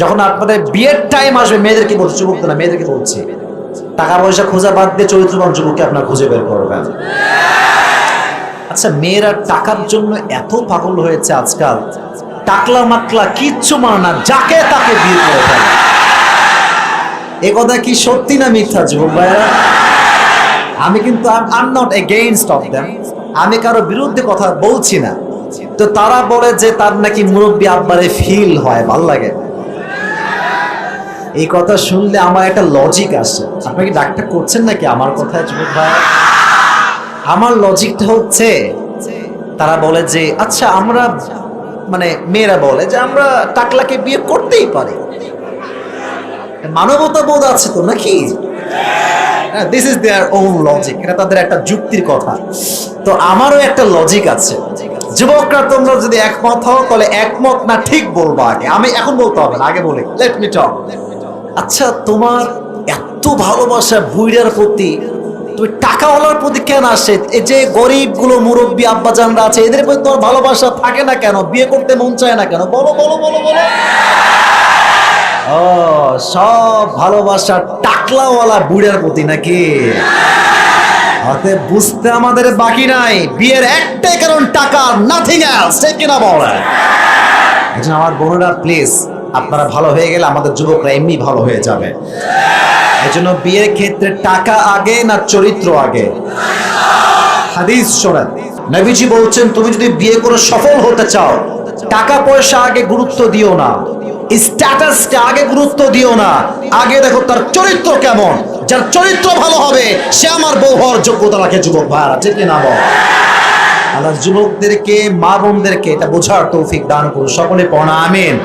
যখন আপনাদের বিয়ের টাইম আসবে মেয়েদেরকে বলছি? যুবকদের না মেয়েদেরকে বলছি? টাকা পয়সা খোঁজা বাদ দিয়ে চরিত্রবান যুবককে আপনার খুঁজে বের করবেন। আচ্ছা মেয়েরা টাকার জন্য এত পাগল হয়েছে আজকাল। টাকলা মাকলা কিচ্ছু মানে না, যাকে তাকে বিয়ে করে ফেলে। এ কথা কি সত্যি না মিথ্যা, যুবক ভাইরা আমি কিন্তু am not against of them আমি কারও বিরুদ্ধে কথা বলছি না। তো তারা বলে যে তার নাকি মুরব্বী আব্বারে ফিল হয়, ভালো লাগে। এই কথা শুনলে আমার একটা লজিক আসে। আপনি কি ডাক্তার করছেন নাকি আমার কথায়, যুবক ভাই? আমার লজিকটা হচ্ছে, তারা বলে যে আচ্ছা আমরা মানে মেয়েরা বলে যে, আমরা টাকলাকে বিয়ে করতেই পারি। মানবতা বোধ আছে তো নাকি? This is their own logic এটা তাদের একটা যুক্তির কথা। তো আমারও একটা লজিক আছে। যুবকরা, তোমরা যদি একমত হও, তাহলে একমত না, ঠিক বলব আগে। আমি এখন বলতে হবে না, আগে বলি। লেট মি টক আচ্ছা তোমার এত ভালোবাসা বুইড়ার প্রতি, তুমি টাকাওয়ালার প্রতি কেন আসে? এই যে গরিবগুলো মুরব্বী আব্বাজানরা আছে, এদের প্রতি তোমার ভালোবাসা থাকে না কেন? বিয়ে করতে মন চায় না কেন? বলো বলো বলো বলো। ও, সব ভালোবাসা টাকলাওয়ালা বুড়ের প্রতি নাকি? অতএব বুঝতে আমাদের বাকি নাই। বিয়ের একটাই কারণ, টাকা নাথিং এলস ঠিক কিনা বলে? আমার বোনেরা প্লিজ আপনারা ভালো হয়ে গেলে আমাদের যুবকরা এমনি ভালো হয়ে যাবে। এই জন্য বিয়ের ক্ষেত্রে টাকা আগে না চরিত্র আগে? হাদিস শোনেন। নবীজি বলছেন, তুমি যদি বিয়ে করে সফল হতে চাও, টাকা পয়সা আগে গুরুত্ব দিও না। স্ট্যাটাসকে আগে গুরুত্ব দিও না। আগে দেখো তার চরিত্র কেমন। যার চরিত্র ভালো হবে, সে আমার বউ হওয়ার যোগ্যতা রাখে, যুবক ভাইয়ারা। ঠিক না বল? আল্লাহ যুবকদেরকে, মা বোনদেরকে এটা বোঝার তৌফিক দান করুন। সকলে পড়া আমিন।